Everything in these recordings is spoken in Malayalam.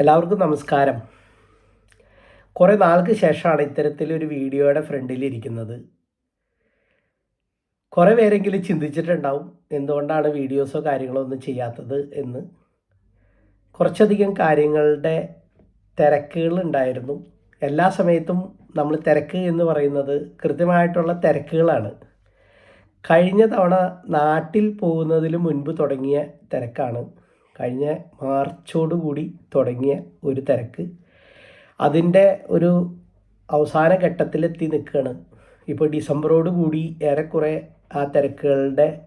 എല്ലാവർക്കും നമസ്കാരം. കുറേ നാൾക്ക് ശേഷമാണ് ഇത്തരത്തിലൊരു വീഡിയോയുടെ ഫ്രണ്ടിൽ ഇരിക്കുന്നത്. കുറേ പേരെങ്കിലും ചിന്തിച്ചിട്ടുണ്ടാവും എന്തുകൊണ്ടാണ് വീഡിയോസോ കാര്യങ്ങളോ ഒന്നും ചെയ്യാത്തത് എന്ന്. കുറച്ചധികം കാര്യങ്ങളുടെ തിരക്കുകളുണ്ടായിരുന്നു എല്ലാ സമയത്തും നമ്മൾ തിരക്ക് എന്ന് പറയുന്നത് കൃത്യമായിട്ടുള്ള തിരക്കുകളാണ്. കഴിഞ്ഞ തവണ നാട്ടിൽ പോകുന്നതിന് മുൻപ് തുടങ്ങിയ തിരക്കാണ്. കഴിഞ്ഞ മാർച്ചോടുകൂടി തുടങ്ങിയ ഒരു തിരക്ക്. അതിന്റെ ഒരു അവസാന ഘട്ടത്തിലെത്തി നിൽക്കുകയാണ്. ഇപ്പോൾ ഡിസംബറോട് കൂടി ഏറെക്കുറെ ആ തിരക്കുകളുടെ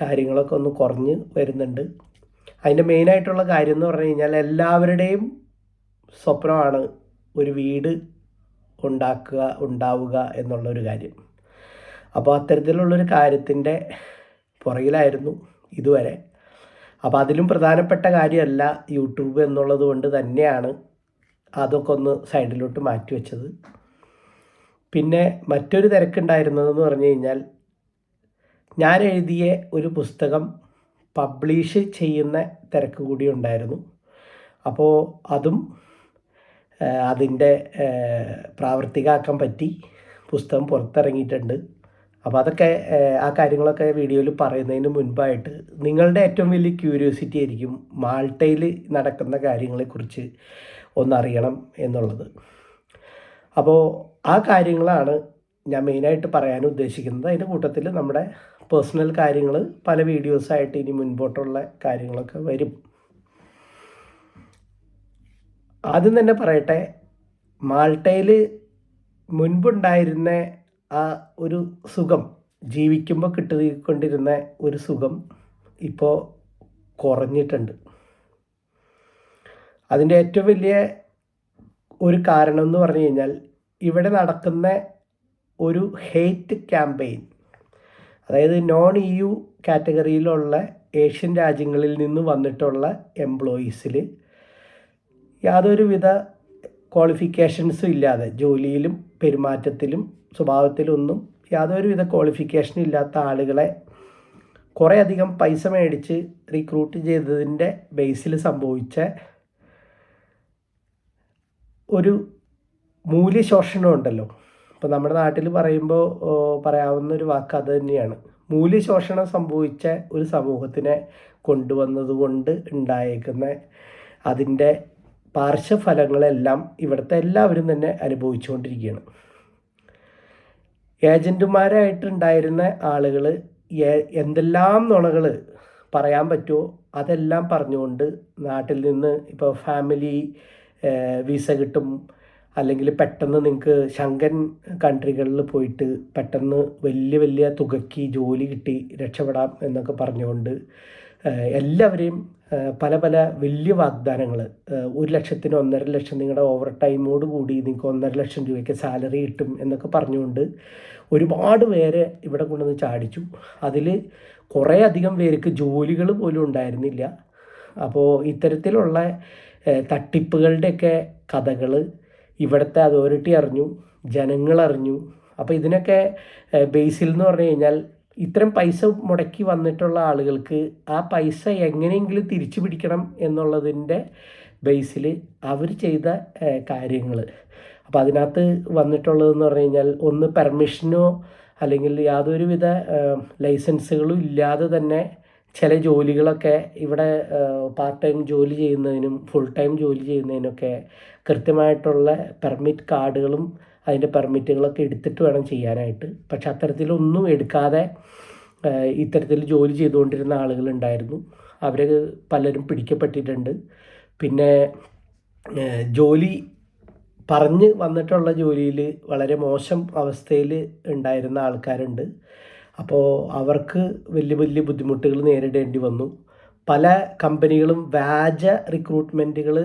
കാര്യങ്ങളൊക്കെ ഒന്ന് കുറഞ്ഞ് വരുന്നുണ്ട്. അതിന്റെ മെയിനായിട്ടുള്ള കാര്യം എന്ന് പറഞ്ഞു കഴിഞ്ഞാൽ എല്ലാവരുടെയും സ്വപ്നമാണ് ഒരു വീട് ഉണ്ടാക്കുക ഉണ്ടാവുക എന്നുള്ളൊരു കാര്യം. അപ്പോൾ അത്തരത്തിലുള്ളൊരു കാര്യത്തിന്റെ പുറകിലായിരുന്നു ഇതുവരെ. അപ്പോൾ അതിലും പ്രധാനപ്പെട്ട കാര്യമല്ല യൂട്യൂബ് എന്നുള്ളത് കൊണ്ട് തന്നെയാണ് അതൊക്കെ ഒന്ന് സൈഡിലോട്ട് മാറ്റി വെച്ചത്. പിന്നെ മറ്റൊരു തിരക്കുണ്ടായിരുന്നതെന്ന് പറഞ്ഞു കഴിഞ്ഞാൽ ഞാൻ എഴുതിയ ഒരു പുസ്തകം പബ്ലിഷ് ചെയ്യുന്ന തിരക്ക് കൂടി ഉണ്ടായിരുന്നു. അപ്പോൾ അതും അതിന്റെ പ്രാവർത്തികമാക്കാൻ പറ്റി. പുസ്തകം പുറത്തിറങ്ങിയിട്ടുണ്ട്. അപ്പോൾ അതൊക്കെ ആ കാര്യങ്ങളൊക്കെ വീഡിയോയിൽ പറയുന്നതിന് മുൻപായിട്ട് നിങ്ങളുടെ ഏറ്റവും വലിയ ക്യൂരിയോസിറ്റി ആയിരിക്കും മാൾട്ടയിൽ നടക്കുന്ന കാര്യങ്ങളെക്കുറിച്ച് ഒന്നറിയണം എന്നുള്ളത്. അപ്പോൾ ആ കാര്യങ്ങളാണ് ഞാൻ മെയിനായിട്ട് പറയാൻ ഉദ്ദേശിക്കുന്നത്. അതിന്റെ കൂട്ടത്തിൽ നമ്മുടെ പേഴ്സണൽ കാര്യങ്ങൾ പല വീഡിയോസായിട്ട് ഇനി മുൻപോട്ടുള്ള കാര്യങ്ങളൊക്കെ വരും. ആദ്യം തന്നെ പറയട്ടെ മാൾട്ടയിൽ മുൻപുണ്ടായിരുന്ന ആ ഒരു സുഖം ജീവിക്കുമ്പോൾ കിട്ടിക്കൊണ്ടിരുന്ന ഒരു സുഖം ഇപ്പോൾ കുറഞ്ഞിട്ടുണ്ട്. അതിന്റെ ഏറ്റവും വലിയ ഒരു കാരണം എന്ന് പറഞ്ഞു കഴിഞ്ഞാൽ ഇവിടെ നടക്കുന്ന ഒരു ഹെയ്റ്റ് ക്യാമ്പയിൻ അതായത് നോൺ ഇ യു കാറ്റഗറിയിലുള്ള ഏഷ്യൻ രാജ്യങ്ങളിൽ നിന്ന് വന്നിട്ടുള്ള എംപ്ലോയീസിൽ യാതൊരുവിധ ക്വാളിഫിക്കേഷൻസും ഇല്ലാതെ ജോലിയിലും പെരുമാറ്റത്തിലും സ്വഭാവത്തിലൊന്നും യാതൊരുവിധ ക്വാളിഫിക്കേഷൻ ഇല്ലാത്ത ആളുകളെ കുറേ അധികം പൈസ മേടിച്ച് റിക്രൂട്ട് ചെയ്തതിന്റെ ബേസിൽ സംഭവിച്ച ഒരു മൂല്യശോഷണം ഉണ്ടല്ലോ. ഇപ്പോൾ നമ്മുടെ നാട്ടിൽ പറയുമ്പോൾ പറയാവുന്ന ഒരു വാക്ക് അത് തന്നെയാണ്. മൂല്യശോഷണം സംഭവിച്ച ഒരു സമൂഹത്തിനെ കൊണ്ടുവന്നതുകൊണ്ട് ഉണ്ടായേക്കുന്ന അതിന്റെ പാർശ്വഫലങ്ങളെല്ലാം ഇവിടുത്തെ എല്ലാവരും തന്നെ അനുഭവിച്ചുകൊണ്ടിരിക്കുകയാണ്. ഏജന്റുമാരായിട്ടുണ്ടായിരുന്ന ആളുകൾ എന്തെല്ലാം നുണകൾ പറയാൻ പറ്റുമോ അതെല്ലാം പറഞ്ഞുകൊണ്ട് നാട്ടിൽ നിന്ന് ഇപ്പോൾ ഫാമിലി വിസ കിട്ടും. അല്ലെങ്കിൽ പെട്ടെന്ന് നിങ്ങൾക്ക് ശങ്കൻ കൺട്രികളിൽ പോയിട്ട് പെട്ടെന്ന് വലിയ വലിയ തുകയ്ക്ക് ജോലി കിട്ടി രക്ഷപ്പെടാം എന്നൊക്കെ പറഞ്ഞുകൊണ്ട് എല്ലാവരെയും പല പല വലിയ വാഗ്ദാനങ്ങൾ ഒരു ലക്ഷത്തിന് ഒന്നര ലക്ഷം നിങ്ങളുടെ ഓവർ ടൈമോട് കൂടി നിങ്ങൾക്ക് ഒന്നര ലക്ഷം രൂപയ്ക്ക് സാലറി കിട്ടും എന്നൊക്കെ പറഞ്ഞുകൊണ്ട് ഒരുപാട് പേരെ ഇവിടെ കൊണ്ടുവന്ന് ചാടിച്ചു. അതിൽ കുറേ അധികം പേർക്ക് ജോലികൾ പോലും ഉണ്ടായിരുന്നില്ല. അപ്പോൾ ഇത്തരത്തിലുള്ള തട്ടിപ്പുകളുടെയൊക്കെ കഥകൾ ഇവിടുത്തെ അതോറിറ്റി അറിഞ്ഞു ജനങ്ങൾ അറിഞ്ഞു അപ്പോൾ ഇതിനൊക്കെ ബേസിൽ എന്ന് പറഞ്ഞു കഴിഞ്ഞാൽ ഇത്തരം പൈസ മുടക്കി വന്നിട്ടുള്ള ആളുകൾക്ക് ആ പൈസ എങ്ങനെയെങ്കിലും തിരിച്ചു പിടിക്കണം എന്നുള്ളതിന്റെ ബേസിൽ അവർ ചെയ്ത കാര്യങ്ങൾ. അപ്പോൾ അതിനകത്ത് വന്നിട്ടുള്ളതെന്ന് പറഞ്ഞു കഴിഞ്ഞാൽ ഒന്ന് പെർമിഷനോ അല്ലെങ്കിൽ യാതൊരുവിധ ലൈസൻസുകളും ഇല്ലാതെ തന്നെ ചില ജോലികളൊക്കെ ഇവിടെ പാർട്ട് ടൈം ജോലി ചെയ്യുന്നതിനും ഫുൾ ടൈം ജോലി ചെയ്യുന്നതിനൊക്കെ കൃത്യമായിട്ടുള്ള പെർമിറ്റ് കാർഡുകളും അതിന്റെ പെർമിറ്റുകളൊക്കെ എടുത്തിട്ട് വേണം ചെയ്യാനായിട്ട്. പക്ഷെ അത്തരത്തിലൊന്നും എടുക്കാതെ ഇത്തരത്തിൽ ജോലി ചെയ്തുകൊണ്ടിരുന്ന ആളുകളുണ്ടായിരുന്നു. അവർ പലരും പിടിക്കപ്പെട്ടിട്ടുണ്ട്. പിന്നെ ജോലി പറഞ്ഞ് വന്നിട്ടുള്ള ജോലിയിൽ വളരെ മോശം അവസ്ഥയിൽ ഉണ്ടായിരുന്ന ആൾക്കാരുണ്ട്. അപ്പോൾ അവർക്ക് വലിയ വലിയ ബുദ്ധിമുട്ടുകൾ നേരിടേണ്ടി വന്നു. പല കമ്പനികളും വ്യാജ റിക്രൂട്ട്മെന്റുകൾ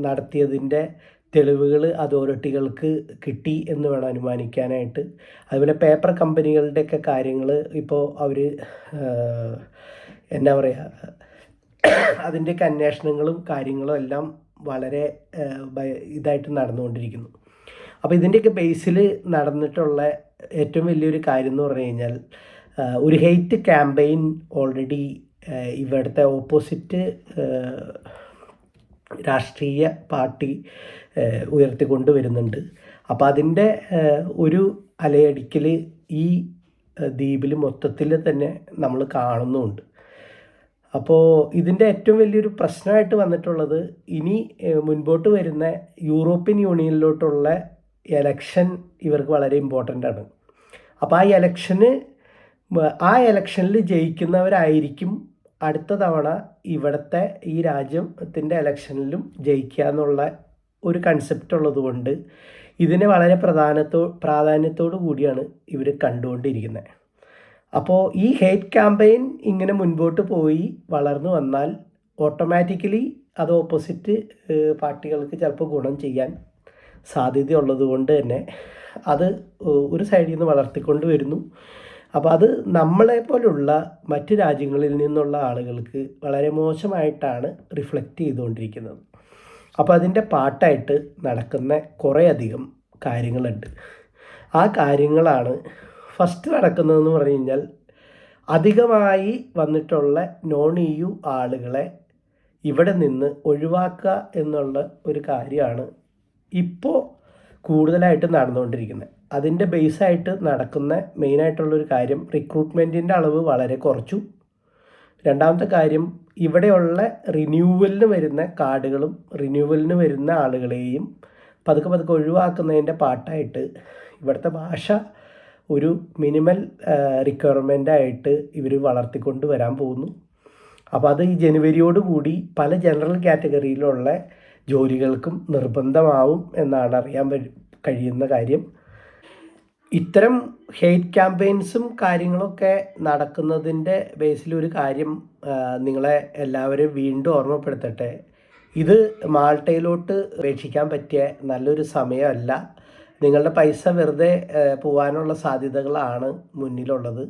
നടത്തിയതിന്റെ തെളിവുകൾ അതോറിറ്റികൾക്ക് കിട്ടി എന്ന് വേണം അനുമാനിക്കാനായിട്ട്. അതുപോലെ പേപ്പർ കമ്പനികളുടെയൊക്കെ കാര്യങ്ങൾ ഇപ്പോൾ അവർ എന്നാ പറയുക അതിന്റെയൊക്കെ അന്വേഷണങ്ങളും കാര്യങ്ങളും എല്ലാം വളരെ ഇതായിട്ട് നടന്നുകൊണ്ടിരിക്കുന്നു. അപ്പോൾ ഇതിന്റെയൊക്കെ ബേസിൽ നടന്നിട്ടുള്ള ഏറ്റവും വലിയൊരു കാര്യം എന്ന് പറഞ്ഞു കഴിഞ്ഞാൽ ഒരു ഹെയ്റ്റ് ക്യാമ്പയിൻ ഓൾറെഡി ഇവിടുത്തെ ഓപ്പോസിറ്റ് രാഷ്ട്രീയ പാർട്ടി ഉയർത്തിക്കൊണ്ട് വരുന്നുണ്ട്. അപ്പോൾ അതിന്റെ ഒരു അലയടിക്കൽ ഈ ദ്വീപിൽ മൊത്തത്തിൽ തന്നെ നമ്മൾ കാണുന്നുമുണ്ട് അപ്പോൾ ഇതിന്റെ ഏറ്റവും വലിയൊരു പ്രശ്നമായിട്ട് വന്നിട്ടുള്ളത് ഇനി മുൻപോട്ട് വരുന്ന യൂറോപ്യൻ യൂണിയനിലോട്ടുള്ള എലക്ഷൻ ഇവർക്ക് വളരെ ഇമ്പോർട്ടന്റ് ആണ്. അപ്പോൾ ആ എലക്ഷന് ആ എലക്ഷനിൽ ജയിക്കുന്നവരായിരിക്കും അടുത്ത തവണ ഇവിടുത്തെ ഈ രാജ്യത്തിന്റെ ഇലക്ഷനിലും ജയിക്കുക എന്നുള്ള ഒരു കൺസെപ്റ്റ് ഉള്ളത് കൊണ്ട് ഇതിനെ വളരെ പ്രധാനത്തോ പ്രാധാന്യത്തോടു കൂടിയാണ് ഇവർ കണ്ടുകൊണ്ടിരിക്കുന്നത് അപ്പോൾ ഈ ഹേറ്റ് ക്യാമ്പയിൻ ഇങ്ങനെ മുൻപോട്ട് പോയി വളർന്നു വന്നാൽ ഓട്ടോമാറ്റിക്കലി അത് ഓപ്പോസിറ്റ് പാർട്ടികൾക്ക് ചിലപ്പോൾ ഗുണം ചെയ്യാൻ സാധ്യതയുള്ളത് കൊണ്ട് തന്നെ അത് ഒരു സൈഡിൽ നിന്ന് വളർത്തിക്കൊണ്ട് വരുന്നു. അപ്പോൾ അത് നമ്മളെ പോലുള്ള മറ്റ് രാജ്യങ്ങളിൽ നിന്നുള്ള ആളുകൾക്ക് വളരെ മോശമായിട്ടാണ് റിഫ്ലക്റ്റ് ചെയ്തുകൊണ്ടിരിക്കുന്നത്. അപ്പോൾ അതിന്റെ പാട്ടായിട്ട് നടക്കുന്ന കുറേയധികം കാര്യങ്ങളുണ്ട്. ആ കാര്യങ്ങളാണ് ഫസ്റ്റ് നടക്കുന്നതെന്ന് പറഞ്ഞു കഴിഞ്ഞാൽ അധികമായി വന്നിട്ടുള്ള നോൺ ഇ യു ആളുകളെ ഇവിടെ നിന്ന് ഒഴിവാക്കുക എന്നുള്ള ഒരു കാര്യമാണ് ഇപ്പോൾ കൂടുതലായിട്ട് നടന്നുകൊണ്ടിരിക്കുന്നത്. അതിന്റെ ബേസായിട്ട് നടക്കുന്ന മെയിനായിട്ടുള്ളൊരു കാര്യം റിക്രൂട്ട്മെന്റിന്റെ അളവ് വളരെ കുറച്ചു. രണ്ടാമത്തെ കാര്യം ഇവിടെയുള്ള റിന്യൂവലിന് വരുന്ന കാർഡുകളും റിന്യൂവലിന് വരുന്ന ആളുകളെയും പതുക്കെ പതുക്കെ ഒഴിവാക്കുന്നതിന്റെ പാട്ടായിട്ട് ഇവിടുത്തെ ഭാഷ ഒരു മിനിമൽ റിക്വയർമെന്റ് ആയിട്ട് ഇവർ വളർത്തിക്കൊണ്ട് വരാൻ പോകുന്നു. അപ്പോൾ അത് ഈ ജനുവരിയോട് കൂടി പല ജനറൽ കാറ്റഗറിയിലുള്ള ജോലികൾക്കും നിർബന്ധമാവും എന്നാണ് അറിയാൻ കഴിയുന്ന കാര്യം. ഇത്തരം ഹെയ്റ്റ് ക്യാമ്പയിൻസും കാര്യങ്ങളൊക്കെ നടക്കുന്നതിന്റെ ബേസിൽ ഒരു കാര്യം നിങ്ങളെ എല്ലാവരും വീണ്ടും ഓർമ്മപ്പെടുത്തട്ടെ. ഇത് മാൾട്ടയിലോട്ട് അപേക്ഷിക്കാൻ പറ്റിയ നല്ലൊരു സമയമല്ല. നിങ്ങളുടെ പൈസ വെറുതെ പോകാനുള്ള സാധ്യതകളാണ് മുന്നിലുള്ളത്.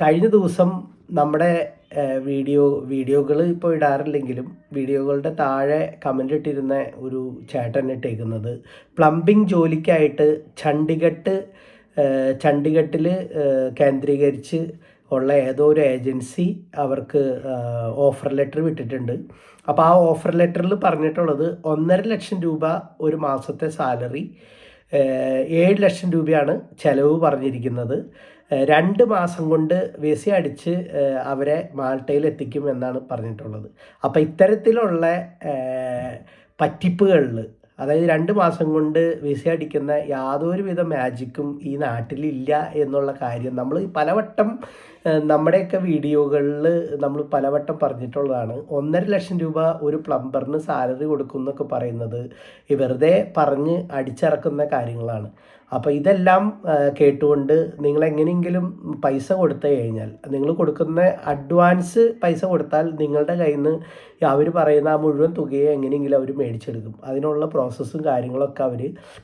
കഴിഞ്ഞ ദിവസം നമ്മുടെ വീഡിയോ വീഡിയോകൾ ഇപ്പോൾ ഇടാറില്ലെങ്കിലും വീഡിയോകളുടെ താഴെ കമന്റ് ഇട്ടിരുന്ന ഒരു ചേട്ടൻ ഇട്ടേക്കുന്നത് പ്ലംബിംഗ് ജോലിക്കായിട്ട് ചണ്ഡിഗട്ട് ചണ്ഡിഗട്ടിൽ കേന്ദ്രീകരിച്ച് ഉള്ള ഏതോ ഒരു ഏജൻസി അവർക്ക് ഓഫർ ലെറ്റർ വിട്ടിട്ടുണ്ട്. അപ്പോൾ ആ ഓഫർ ലെറ്ററിൽ പറഞ്ഞിട്ടുള്ളത് ഒന്നര ലക്ഷം രൂപ ഒരു മാസത്തെ സാലറി ഏഴ് ലക്ഷം രൂപയാണ് ചിലവ് പറഞ്ഞിരിക്കുന്നത്. രണ്ട് മാസം കൊണ്ട് വിസ അടിച്ച് അവരെ മാൾട്ടയിൽ എത്തിക്കും എന്നാണ് പറഞ്ഞിട്ടുള്ളത്. അപ്പോൾ ഇത്തരത്തിലുള്ള പറ്റിപ്പുകളിൽ അതായത് രണ്ട് മാസം കൊണ്ട് വിസ അടിക്കുന്ന യാതൊരുവിധ മാജിക്കും ഈ നാട്ടിലില്ല എന്നുള്ള കാര്യം നമ്മൾ പലവട്ടം നമ്മുടെയൊക്കെ വീഡിയോകളിൽ നമ്മൾ പലവട്ടം പറഞ്ഞിട്ടുള്ളതാണ് ഒന്നര ലക്ഷം രൂപ ഒരു പ്ലംബറിന് സാലറി കൊടുക്കും എന്നൊക്കെ പറയുന്നത് വെറുതെ പറഞ്ഞ് അടിച്ചിറക്കുന്ന കാര്യങ്ങളാണ്. അപ്പോൾ ഇതെല്ലാം കേട്ടുകൊണ്ട് നിങ്ങൾ എങ്ങനെയെങ്കിലും പൈസ കൊടുത്തു കഴിഞ്ഞാൽ നിങ്ങൾ കൊടുക്കുന്ന അഡ്വാൻസ് പൈസ കൊടുത്താൽ നിങ്ങളുടെ കയ്യിൽ നിന്ന് അവർ പറയുന്ന ആ മുഴുവൻ തുകയെ എങ്ങനെയെങ്കിലും അവർ മേടിച്ചെടുക്കും. അതിനുള്ള പ്രോസസ്സും കാര്യങ്ങളൊക്കെ അവർ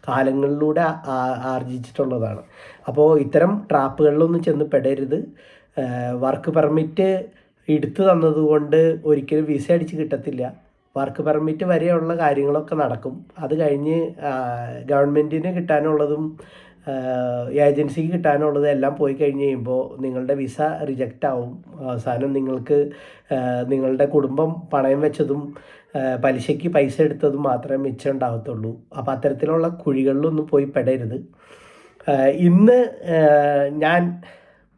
കാലങ്ങളിലൂടെ ആർജിച്ചിട്ടുള്ളതാണ്. അപ്പോൾ ഇത്തരം ട്രാപ്പുകളിലൊന്നും ചെന്ന് പെടരുത്. വർക്ക് പെർമിറ്റ് എടുത്തു തന്നതുകൊണ്ട് ഒരിക്കലും വിസ അടിച്ച് കിട്ടത്തില്ല. വർക്ക് പെർമിറ്റ് വരെയുള്ള കാര്യങ്ങളൊക്കെ നടക്കും. അത് കഴിഞ്ഞ് ഗവൺമെന്റിന് കിട്ടാനുള്ളതും ഏജൻസിക്ക് കിട്ടാനുള്ളതും എല്ലാം പോയി കഴിഞ്ഞ് കഴിയുമ്പോൾ നിങ്ങളുടെ വിസ റിജക്റ്റ് ആവും അവസാനം നിങ്ങൾക്ക് നിങ്ങളുടെ കുടുംബം പണയം വെച്ചതും പലിശയ്ക്ക് പൈസ എടുത്തതും മാത്രമേ മിച്ചം ഉണ്ടാകത്തുള്ളൂ അപ്പോൾ അത്തരത്തിലുള്ള കുഴികളിലൊന്നും പോയി പെടരുത്. ഇന്ന് ഞാൻ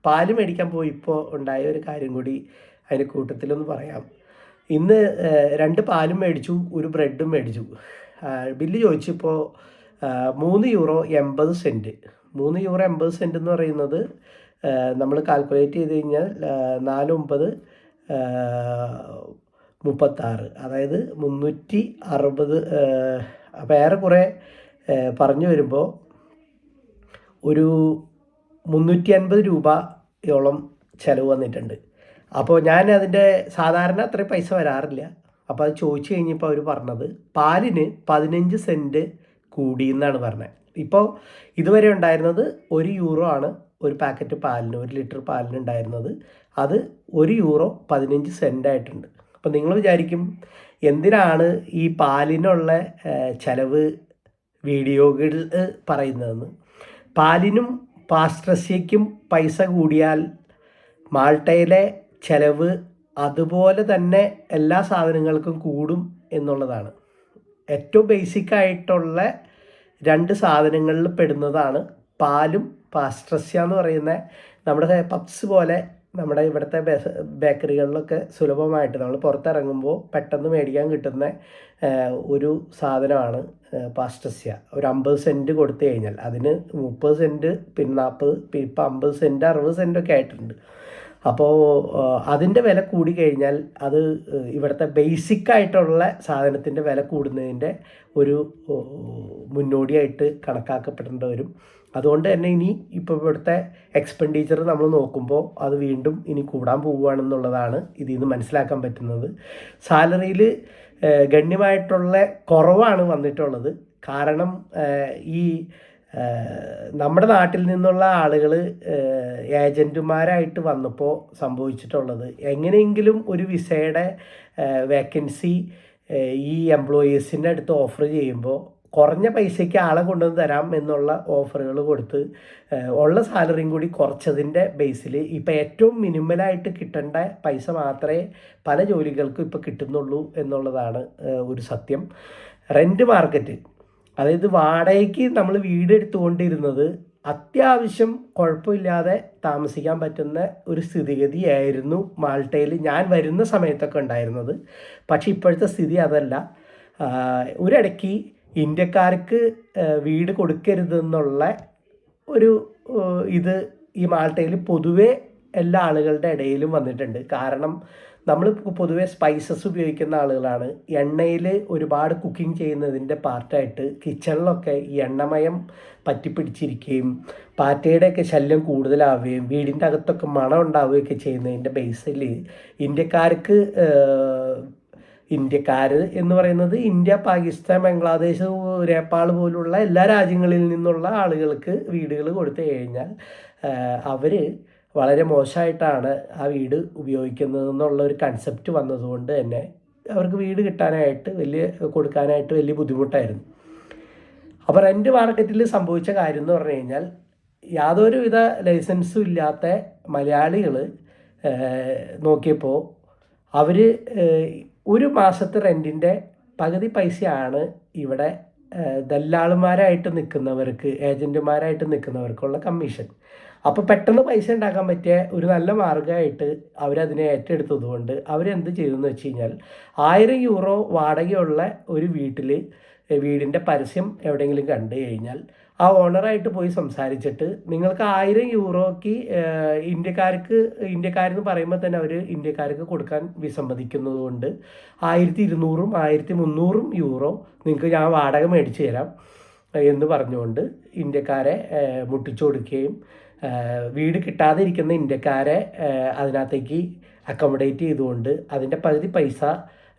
പാൽ മേടിക്കാൻ പോയിപ്പോൾ ഉണ്ടായ ഒരു കാര്യം കൂടി അതിന്റെ കൂട്ടത്തിലൊന്ന് പറയാം. ഇന്ന് രണ്ട് പാലും മേടിച്ചു ഒരു ബ്രെഡും മേടിച്ചു. ബില്ല് ചോദിച്ചപ്പോൾ മൂന്ന് യൂറോ എൺപത് സെന്റ് മൂന്ന് യൂറോ എൺപത് സെന്റ് എന്ന് പറയുന്നത് നമ്മൾ കാൽക്കുലേറ്റ് ചെയ്ത് കഴിഞ്ഞാൽ നാല് ഒമ്പത് മുപ്പത്താറ്. അതായത് മുന്നൂറ്റി അറുപത് അപ്പോൾ കുറേ പറഞ്ഞു വരുമ്പോൾ ഒരു മുന്നൂറ്റി അൻപത് രൂപയോളം ചിലവ് വന്നിട്ടുണ്ട്. അപ്പോൾ ഞാൻ അതിന്റെ സാധാരണ അത്രയും പൈസ വരാറില്ല. അപ്പോൾ അത് ചോദിച്ചു കഴിഞ്ഞപ്പോൾ അവർ പറഞ്ഞത് പാലിന് പതിനഞ്ച് സെന്റ് കൂടി എന്നാണ് പറഞ്ഞത്. ഇപ്പോൾ ഇതുവരെ ഉണ്ടായിരുന്നത് ഒരു യൂറോ ആണ് ഒരു പാക്കറ്റ് പാലിന് ഒരു ലിറ്റർ പാലിന് ഉണ്ടായിരുന്നത്. അത് ഒരു യൂറോ പതിനഞ്ച് സെന്റ് ആയിട്ടുണ്ട്. അപ്പോൾ നിങ്ങൾ വിചാരിക്കും എന്തിനാണ് ഈ പാലിനുള്ള ചെലവ് വീഡിയോകളിൽ പറയുന്നതെന്ന്. പാലിനും പാസ്ട്രസ്യയ്ക്കും പൈസ കൂടിയാൽ മാൾട്ടയിലെ ചെലവ് അതുപോലെ തന്നെ എല്ലാ സാധനങ്ങൾക്കും കൂടും എന്നുള്ളതാണ്. ഏറ്റവും ബേസിക് ആയിട്ടുള്ള രണ്ട് സാധനങ്ങളിൽ പെടുന്നതാണ് പാലും പാസ്ട്രസ്യ എന്ന് പറയുന്ന നമ്മുടെ പപ്സ് പോലെ നമ്മുടെ ഇവിടുത്തെ ബേക്കറികളിലൊക്കെ സുലഭമായിട്ട് നമ്മൾ പുറത്തിറങ്ങുമ്പോൾ പെട്ടെന്ന് മേടിക്കാൻ കിട്ടുന്ന ഒരു സാധനമാണ് പാസ്റ്റസ്യ ഒരു അമ്പത് സെന്റ് കൊടുത്തു കഴിഞ്ഞാൽ അതിന് മുപ്പത് സെന്റ് പിന്നെ നാൽപ്പത് ഇപ്പം അമ്പത് സെന്റ് അറുപത് സെന്റൊക്കെ ആയിട്ടുണ്ട്. അപ്പോൾ അതിന്റെ വില കൂടി കഴിഞ്ഞാൽ അത് ഇവിടുത്തെ ബേസിക് ആയിട്ടുള്ള സാധനത്തിന്റെ വില കൂടുന്നതിന്റെ ഒരു മുന്നോടിയായിട്ട് കണക്കാക്കപ്പെടേണ്ടി വരും. അതുകൊണ്ട് തന്നെ ഇനി ഇപ്പോൾ ഇവിടുത്തെ എക്സ്പെൻഡിച്ചർ നമ്മൾ നോക്കുമ്പോൾ അത് വീണ്ടും ഇനി കൂടാൻ പോവുകയാണെന്നുള്ളതാണ് ഇതിൽ നിന്ന് മനസ്സിലാക്കാൻ പറ്റുന്നത്. സാലറിയിൽ ഗണ്യമായിട്ടുള്ള കുറവാണ് വന്നിട്ടുള്ളത്. കാരണം ഈ നമ്മുടെ നാട്ടിൽ നിന്നുള്ള ആളുകൾ ഏജന്റുമാരായിട്ട് വന്നപ്പോൾ സംഭവിച്ചിട്ടുള്ളത് എങ്ങനെയെങ്കിലും ഒരു വിസയുടെ വേക്കൻസി ഈ എംപ്ലോയീസിന്റെ അടുത്ത് ഓഫർ ചെയ്യുമ്പോൾ കുറഞ്ഞ പൈസയ്ക്ക് ആളെ കൊണ്ടുവന്ന് തരാം എന്നുള്ള ഓഫറുകൾ കൊടുത്ത് ഉള്ള സാലറിയും കൂടി കുറച്ചതിന്റെ ബേസിൽ ഇപ്പോൾ ഏറ്റവും മിനിമലായിട്ട് കിട്ടേണ്ട പൈസ മാത്രമേ പല ജോലികൾക്കും ഇപ്പോൾ കിട്ടുന്നുള്ളൂ എന്നുള്ളതാണ് ഒരു സത്യം. റെന്റ് മാർക്കറ്റ് അതായത് വാടകയ്ക്ക് നമ്മൾ വീട് എടുത്തുകൊണ്ടിരുന്നത് അത്യാവശ്യം കുഴപ്പമില്ലാതെ താമസിക്കാൻ പറ്റുന്ന ഒരു സ്ഥിതിഗതിയായിരുന്നു മാൾട്ടയിൽ ഞാൻ വരുന്ന സമയത്തൊക്കെ ഉണ്ടായിരുന്നത്. പക്ഷേ ഇപ്പോഴത്തെ സ്ഥിതി അതല്ല. ഒരിടയ്ക്ക് ഇന്ത്യക്കാർക്ക് വീട് കൊടുക്കരുതെന്നുള്ള ഒരു ഇത് ഈ മാൾട്ടയിൽ പൊതുവേ എല്ലാ ആളുകളുടെ ഇടയിലും വന്നിട്ടുണ്ട്. കാരണം നമ്മൾ പൊതുവെ സ്പൈസസ് ഉപയോഗിക്കുന്ന ആളുകളാണ്. എണ്ണയിൽ ഒരുപാട് കുക്കിംഗ് ചെയ്യുന്നതിന്റെ പാർട്ടായിട്ട് കിച്ചണിലൊക്കെ ഈ എണ്ണമയം പറ്റിപ്പിടിച്ചിരിക്കുകയും പാറ്റയുടെയൊക്കെ ശല്യം കൂടുതലാവുകയും വീടിന്റെ അകത്തൊക്കെ മണം ഉണ്ടാവുകയൊക്കെ ചെയ്യുന്നതിന്റെ ബേസിൽ ഇന്ത്യക്കാർക്ക് ഇന്ത്യക്കാർ എന്ന് പറയുന്നത് ഇന്ത്യ പാകിസ്ഥാൻ ബംഗ്ലാദേശ് നേപ്പാൾ പോലുള്ള എല്ലാ രാജ്യങ്ങളിൽ നിന്നുള്ള ആളുകൾക്ക് വീടുകൾ കൊടുത്തു കഴിഞ്ഞാൽ അവർ വളരെ മോശമായിട്ടാണ് ആ വീട് ഉപയോഗിക്കുന്നത് എന്നുള്ള ഒരു കൺസെപ്റ്റ് വന്നതുകൊണ്ട് തന്നെ അവർക്ക് വീട് കിട്ടാനായിട്ട് വലിയ കൊടുക്കാനായിട്ട് വലിയ ബുദ്ധിമുട്ടായിരുന്നു. അപ്പോൾ റെന്റ് മാർക്കറ്റിൽ സംഭവിച്ച കാര്യം എന്ന് പറഞ്ഞു കഴിഞ്ഞാൽ യാതൊരുവിധ ലൈസൻസും ഇല്ലാത്ത മലയാളികൾ നോക്കിയപ്പോൾ അവർ ഒരു മാസത്തെ റെന്റിന്റെ പകുതി പൈസയാണ് ഇവിടെ ദല്ലാളുമാരായിട്ട് നിൽക്കുന്നവർക്ക് ഏജന്റുമാരായിട്ട് നിൽക്കുന്നവർക്കുള്ള കമ്മീഷൻ അപ്പോൾ പെട്ടെന്ന് പൈസ ഉണ്ടാക്കാൻ പറ്റിയ ഒരു നല്ല മാർഗമായിട്ട് അവരതിനെ ഏറ്റെടുത്തത് കൊണ്ട് അവരെന്ത് ചെയ്തെന്ന് വെച്ച് കഴിഞ്ഞാൽ ആയിരം യൂറോ വാടകയുള്ള ഒരു വീട്ടിൽ വീടിന്റെ പരസ്യം എവിടെയെങ്കിലും കണ്ടു കഴിഞ്ഞാൽ ആ ഓണറായിട്ട് പോയി സംസാരിച്ചിട്ട് നിങ്ങൾക്ക് ആയിരം യൂറോക്ക് ഇന്ത്യക്കാർക്ക് ഇന്ത്യക്കാരെന്ന് പറയുമ്പോൾ തന്നെ അവർ ഇന്ത്യക്കാർക്ക് കൊടുക്കാൻ വിസമ്മതിക്കുന്നതുകൊണ്ട് ആയിരത്തി ഇരുന്നൂറും ആയിരത്തി മുന്നൂറും യൂറോ നിങ്ങൾക്ക് ഞാൻ വാടക മേടിച്ചു തരാം എന്ന് പറഞ്ഞുകൊണ്ട് ഇന്ത്യക്കാരെ മുട്ടിച്ചു കൊടുക്കുകയും വീട് കിട്ടാതെ ഇരിക്കുന്ന ഇന്ത്യക്കാരെ അതിനകത്തേക്ക് അക്കോമഡേറ്റ് ചെയ്തുകൊണ്ട് അതിന്റെ പകുതി പൈസ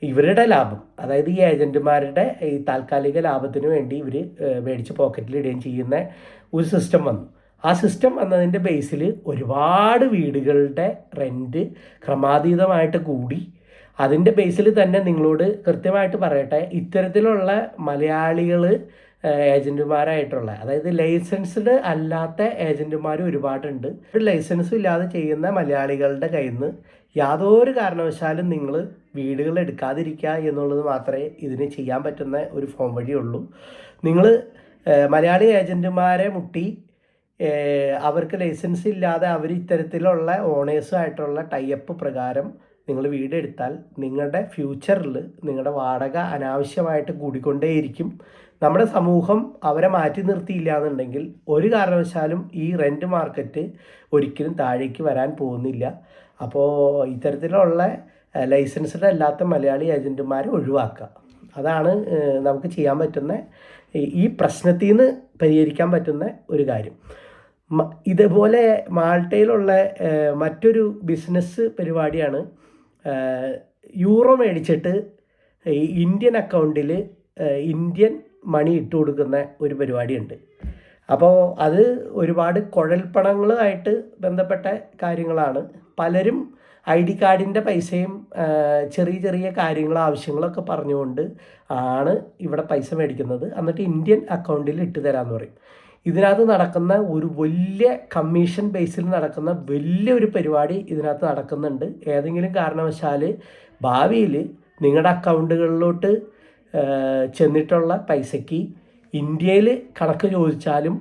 ഇവരുടെ ലാഭം. അതായത് ഈ ഏജന്റുമാരുടെ ഈ താൽക്കാലിക ലാഭത്തിന് വേണ്ടി ഇവർ മേടിച്ച് പോക്കറ്റിലിടുകയും ചെയ്യുന്ന ഒരു സിസ്റ്റം വന്നു. ആ സിസ്റ്റം വന്നതിന്റെ ബേസിൽ ഒരുപാട് വീടുകളുടെ റെന്റ് ക്രമാതീതമായിട്ട് കൂടി. അതിന്റെ ബേസിൽ തന്നെ നിങ്ങളോട് കൃത്യമായിട്ട് പറയട്ടെ ഇത്തരത്തിലുള്ള മലയാളികൾ ഏജന്റുമാരായിട്ടുള്ള അതായത് ലൈസൻസ്ഡ് അല്ലാത്ത ഏജന്റുമാർ ഒരുപാടുണ്ട്. ലൈസൻസും ഇല്ലാതെ ചെയ്യുന്ന മലയാളികളുടെ കയ്യിൽ നിന്ന് യാതൊരു കാരണവശാലും നിങ്ങൾ വീടുകൾ എടുക്കാതിരിക്കുക എന്നുള്ളത് മാത്രമേ ഇതിന് ചെയ്യാൻ പറ്റുന്ന ഒരു ഫോം വഴിയുള്ളൂ നിങ്ങൾ മലയാളി ഏജന്റുമാരെ മുട്ടി അവർക്ക് ലൈസൻസ് ഇല്ലാതെ അവർ ഇത്തരത്തിലുള്ള ഓണേഴ്സുമായിട്ടുള്ള ടൈപ്പ് പ്രകാരം നിങ്ങൾ വീടെടുത്താൽ നിങ്ങളുടെ ഫ്യൂച്ചറിൽ നിങ്ങളുടെ വാടക അനാവശ്യമായിട്ട് കൂടിക്കൊണ്ടേയിരിക്കും. നമ്മുടെ സമൂഹം അവരെ മാറ്റി നിർത്തിയില്ല എന്നുണ്ടെങ്കിൽ ഒരു കാരണവശാലും ഈ റെന്റ് മാർക്കറ്റ് ഒരിക്കലും താഴേക്ക് വരാൻ പോകുന്നില്ല. അപ്പോൾ ഇത്തരത്തിലുള്ള ലൈസൻസ്ഡ് അല്ലാത്ത മലയാളി ഏജന്റുമാരെ ഒഴിവാക്കുക. അതാണ് നമുക്ക് ചെയ്യാൻ പറ്റുന്ന ഈ പ്രശ്നത്തിൽ നിന്ന് പരിഹരിക്കാൻ പറ്റുന്ന ഒരു കാര്യം. ഇതുപോലെ മാൾട്ടയിലുള്ള മറ്റൊരു ബിസിനസ് പരിപാടിയാണ് യൂറോ മേടിച്ചിട്ട് ഇന്ത്യൻ അക്കൗണ്ടിൽ ഇന്ത്യൻ മണി ഇട്ട് കൊടുക്കുന്ന ഒരു പരിപാടിയുണ്ട്. അപ്പോൾ അത് ഒരുപാട് കുഴൽപ്പണങ്ങളുമായിട്ട് ബന്ധപ്പെട്ട കാര്യങ്ങളാണ്. പലരും ഐ ഡി കാർഡിന്റെ പൈസയും ചെറിയ ചെറിയ കാര്യങ്ങൾ ആവശ്യങ്ങളൊക്കെ പറഞ്ഞുകൊണ്ട് ആണ് ഇവിടെ പൈസ മേടിക്കുന്നത്. എന്നിട്ട് ഇന്ത്യൻ അക്കൗണ്ടിൽ ഇട്ട് തരാമെന്ന് പറയും. ഇതിനകത്ത് നടക്കുന്ന ഒരു വലിയ കമ്മീഷൻ ബേസിൽ നടക്കുന്ന വലിയൊരു പരിപാടി ഇതിനകത്ത് നടക്കുന്നുണ്ട്. ഏതെങ്കിലും കാരണവശാൽ ഭാവിയിൽ നിങ്ങളുടെ അക്കൗണ്ടുകളിലോട്ട് ചെന്നിട്ടുള്ള പൈസയ്ക്ക് ഇന്ത്യയിൽ കണക്ക് ചോദിച്ചാലും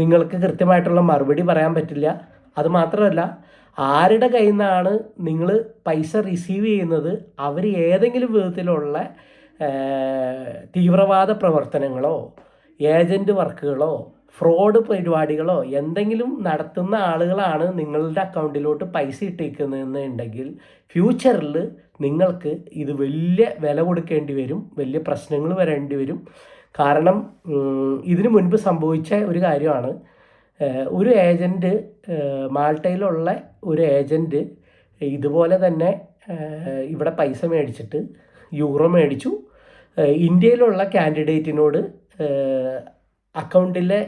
നിങ്ങൾക്ക് കൃത്യമായിട്ടുള്ള മറുപടി പറയാൻ പറ്റില്ല. അത് മാത്രമല്ല ആരുടെ കയ്യിൽ നിന്നാണ് നിങ്ങൾ പൈസ റിസീവ് ചെയ്യുന്നത്? അവർ ഏതെങ്കിലും വിധത്തിലുള്ള തീവ്രവാദ പ്രവർത്തനങ്ങളോ ഏജന്റ് വർക്കുകളോ ഫ്രോഡ് പരിപാടികളോ എന്തെങ്കിലും നടത്തുന്ന ആളുകളാണ് നിങ്ങളുടെ അക്കൗണ്ടിലോട്ട് പൈസ ഇട്ടേക്കുന്നതെന്നുണ്ടെങ്കിൽ ഫ്യൂച്ചറിൽ നിങ്ങൾക്ക് ഇത് വലിയ വില കൊടുക്കേണ്ടി വരും വലിയ പ്രശ്നങ്ങൾ വരേണ്ടി വരും. കാരണം ഇതിനു മുൻപ് സംഭവിച്ച ഒരു കാര്യമാണ്. ഒരു ഏജന്റ് മാൾട്ടയിലുള്ള ഒരു ഏജന്റ് ഇതുപോലെ തന്നെ ഇവിടെ പൈസ മേടിച്ചിട്ട് യൂറോ മേടിച്ചു. ഇന്ത്യയിലുള്ള കാൻഡിഡേറ്റിനോട് അക്കൗണ്ടിലെ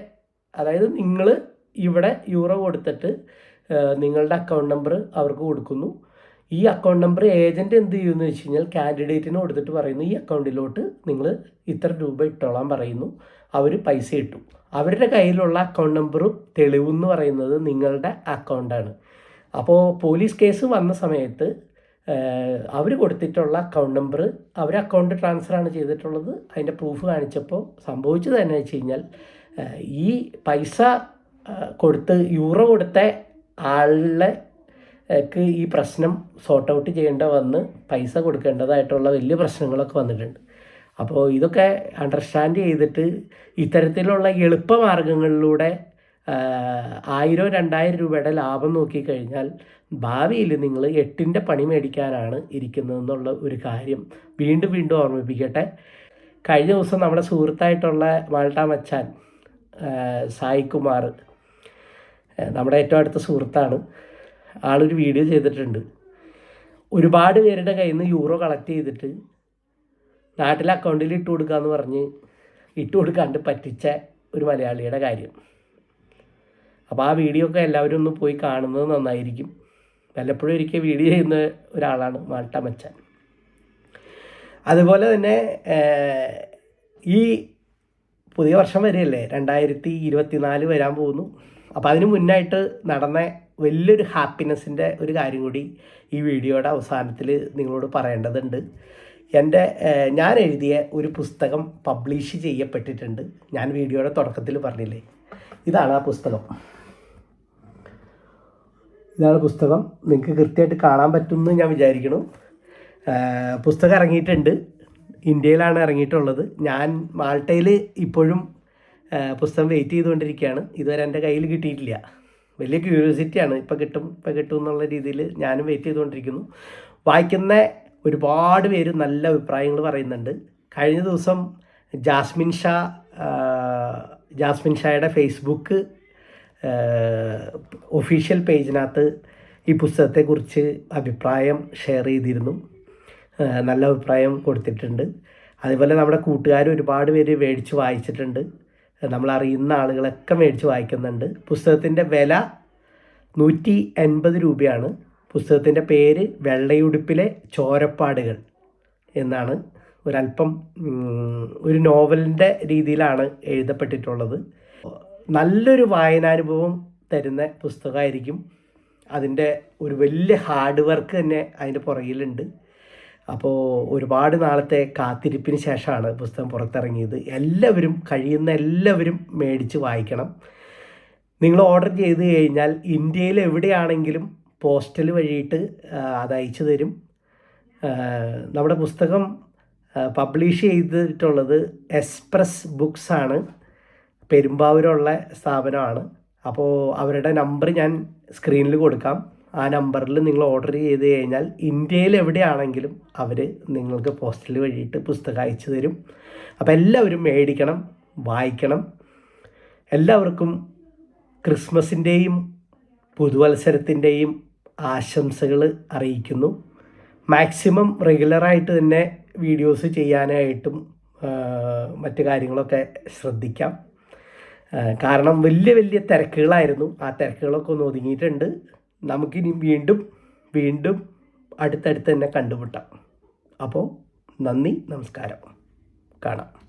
അതായത് നിങ്ങൾ ഇവിടെ യൂറോ കൊടുത്തിട്ട് നിങ്ങളുടെ അക്കൗണ്ട് നമ്പർ അവർക്ക് കൊടുക്കുന്നു. ഈ അക്കൗണ്ട് നമ്പർ ഏജന്റ് എന്ത് ചെയ്യുമെന്ന് വെച്ച് കഴിഞ്ഞാൽ കാൻഡിഡേറ്റിന് കൊടുത്തിട്ട് പറയുന്നു ഈ അക്കൗണ്ടിലോട്ട് നിങ്ങൾ ഇത്ര രൂപ ഇട്ടോളാൻ പറയുന്നു. അവർ പൈസ ഇട്ടു. അവരുടെ കയ്യിലുള്ള അക്കൗണ്ട് നമ്പറും തെളിവെന്ന് പറയുന്നത് നിങ്ങളുടെ അക്കൗണ്ടാണ് അപ്പോൾ പോലീസ് കേസ് വന്ന സമയത്ത് അവർ കൊടുത്തിട്ടുള്ള അക്കൗണ്ട് നമ്പർ അവർ അക്കൗണ്ട് ട്രാൻസ്ഫർ ആണ് ചെയ്തിട്ടുള്ളത്. അതിന്റെ പ്രൂഫ് കാണിച്ചപ്പോൾ സംഭവിച്ചത് തന്നെ വെച്ച് കഴിഞ്ഞാൽ ഈ പൈസ കൊടുത്ത് യൂറോ കൊടുത്ത ആളുടെ ക്ക് ഈ പ്രശ്നം സോർട്ട് ഔട്ട് ചെയ്യേണ്ട വന്ന് പൈസ കൊടുക്കേണ്ടതായിട്ടുള്ള വലിയ പ്രശ്നങ്ങളൊക്കെ വന്നിട്ടുണ്ട്. അപ്പോൾ ഇതൊക്കെ അണ്ടർസ്റ്റാൻഡ് ചെയ്തിട്ട് ഇത്തരത്തിലുള്ള എളുപ്പമാർഗങ്ങളിലൂടെ ആയിരം രണ്ടായിരം രൂപയുടെ ലാഭം നോക്കിക്കഴിഞ്ഞാൽ ഭാവിയിൽ നിങ്ങൾ എട്ടിന്റെ പണി മേടിക്കാനാണ് ഇരിക്കുന്നതെന്നുള്ള ഒരു കാര്യം വീണ്ടും വീണ്ടും ഓർമ്മിപ്പിക്കട്ടെ. കഴിഞ്ഞ ദിവസം നമ്മുടെ സുഹൃത്തായിട്ടുള്ള മാൾട്ട മച്ചാൻ ആ, സായി കുമാർ ആ, നമ്മുടെ ഏറ്റവും അടുത്ത സുഹൃത്താണ്. ആളൊരു വീഡിയോ ചെയ്തിട്ടുണ്ട്. ഒരുപാട് പേരുടെ കയ്യിൽ നിന്ന് യൂറോ കളക്ട് ചെയ്തിട്ട് നാട്ടിലെ അക്കൗണ്ടിൽ ഇട്ട് കൊടുക്കാന്ന് പറഞ്ഞ് ഇട്ട് കൊടുക്കാണ്ട് പറ്റിച്ച ഒരു മലയാളിയുടെ കാര്യം. അപ്പോൾ ആ വീഡിയോ ഒക്കെ എല്ലാവരും ഒന്ന് പോയി കാണുന്നത് നന്നായിരിക്കും. വല്ലപ്പോഴും ഒരിക്കൽ വീഡിയോ ചെയ്യുന്ന ഒരാളാണ് മാൾട്ട മച്ചൻ അതുപോലെ തന്നെ ഈ പുതിയ വർഷം വരെയല്ലേ? രണ്ടായിരത്തി ഇരുപത്തിനാല് വരാൻ പോകുന്നു. അപ്പോൾ അതിന് മുന്നായിട്ട് നടന്ന വലിയൊരു ഹാപ്പിനെസ്സിന്റെ ഒരു കാര്യം കൂടി ഈ വീഡിയോയുടെ അവസാനത്തിൽ നിങ്ങളോട് പറയേണ്ടതുണ്ട്. എന്റെ ഞാൻ എഴുതിയ ഒരു പുസ്തകം പബ്ലിഷ് ചെയ്യപ്പെട്ടിട്ടുണ്ട്. ഞാൻ വീഡിയോയുടെ തുടക്കത്തിൽ പറഞ്ഞില്ലേ? ഇതാണ് ആ പുസ്തകം. ഇതാണ് പുസ്തകം. നിങ്ങൾക്ക് കൃത്യമായിട്ട് കാണാൻ പറ്റുമെന്ന് ഞാൻ വിചാരിക്കുന്നു. പുസ്തകം ഇറങ്ങിയിട്ടുണ്ട്. ഇന്ത്യയിലാണ് ഇറങ്ങിയിട്ടുള്ളത്. ഞാൻ മാൾട്ടയിൽ ഇപ്പോഴും പുസ്തകം വെയിറ്റ് ചെയ്തുകൊണ്ടിരിക്കുകയാണ്. ഇതുവരെ എന്റെ കയ്യിൽ കിട്ടിയിട്ടില്ല. വലിയ ക്യൂരിയോസിറ്റിയാണ് ഇപ്പം കിട്ടും ഇപ്പം കിട്ടും എന്നുള്ള രീതിയിൽ ഞാനും വെയിറ്റ് ചെയ്തുകൊണ്ടിരിക്കുന്നു. വായിക്കുന്ന ഒരുപാട് പേര് നല്ല അഭിപ്രായങ്ങൾ പറയുന്നുണ്ട്. കഴിഞ്ഞ ദിവസം ജാസ്മിൻ ഷാ ജാസ്മിൻ ഷായുടെ ഫേസ്ബുക്ക് ഒഫീഷ്യൽ പേജിനകത്ത് ഈ പുസ്തകത്തെക്കുറിച്ച് അഭിപ്രായം ഷെയർ ചെയ്തിരുന്നു. നല്ല അഭിപ്രായം കൊടുത്തിട്ടുണ്ട്. അതുപോലെ നമ്മുടെ കൂട്ടുകാർ ഒരുപാട് പേര് മേടിച്ച് വായിച്ചിട്ടുണ്ട്. നമ്മൾ അറിയുന്ന ആളുകളൊക്കെ മേടിച്ച് വായിക്കുന്നുണ്ട്. പുസ്തകത്തിന്റെ വില നൂറ്റി എൺപത് രൂപയാണ്. പുസ്തകത്തിന്റെ പേര് വെള്ളയുടുപ്പിലെ ചോരപ്പാടുകൾ എന്നാണ്. ഒരല്പം ഒരു നോവലിന്റെ രീതിയിലാണ് എഴുതപ്പെട്ടിട്ടുള്ളത്. നല്ലൊരു വായനാനുഭവം തരുന്ന പുസ്തകമായിരിക്കും. അതിന്റെ ഒരു വലിയ ഹാർഡ് വർക്ക് തന്നെ അതിന്റെ പുറകിലുണ്ട്. അപ്പോൾ ഒരുപാട് നാളത്തെ കാത്തിരിപ്പിന് ശേഷമാണ് പുസ്തകം പുറത്തിറങ്ങിയത്. എല്ലാവരും കഴിയുന്ന എല്ലാവരും മേടിച്ച് വായിക്കണം. നിങ്ങൾ ഓർഡർ ചെയ്ത് കഴിഞ്ഞാൽ ഇന്ത്യയിൽ എവിടെയാണെങ്കിലും പോസ്റ്റൽ വഴിയിട്ട് അത് അയച്ചു തരും. നമ്മുടെ പുസ്തകം പബ്ലിഷ് ചെയ്തിട്ടുള്ളത് എക്സ്പ്രസ് ബുക്സ് ആണ്. പെരുമ്പാവൂരുള്ള സ്ഥാപനമാണ്. അപ്പോൾ അവരുടെ നമ്പർ ഞാൻ സ്ക്രീനിൽ കൊടുക്കാം. ആ നമ്പറിൽ നിങ്ങൾ ഓർഡർ ചെയ്ത് കഴിഞ്ഞാൽ ഇന്ത്യയിൽ എവിടെയാണെങ്കിലും അവർ നിങ്ങൾക്ക് പോസ്റ്റൽ വഴിയിട്ട് പുസ്തകം അയച്ചു തരും. അപ്പോൾ എല്ലാവരും മേടിക്കണം വായിക്കണം. എല്ലാവർക്കും ക്രിസ്മസിന്റെയും പുതുവത്സരത്തിന്റെയും ആശംസകൾ അറിയിക്കുന്നു. മാക്സിമം റെഗുലറായിട്ട് തന്നെ വീഡിയോസ് ചെയ്യാനായിട്ടും മറ്റു കാര്യങ്ങളൊക്കെ ശ്രദ്ധിക്കാം. കാരണം വലിയ വലിയ തിരക്കുകളായിരുന്നു. ആ തിരക്കുകളൊക്കെ ഒന്ന് ഒതുങ്ങിയിട്ടുണ്ട്. നമുക്കിനി വീണ്ടും വീണ്ടും അടുത്തടുത്ത് തന്നെ കണ്ടുമുട്ടാം. അപ്പോൾ നന്ദി നമസ്കാരം. കാണാം.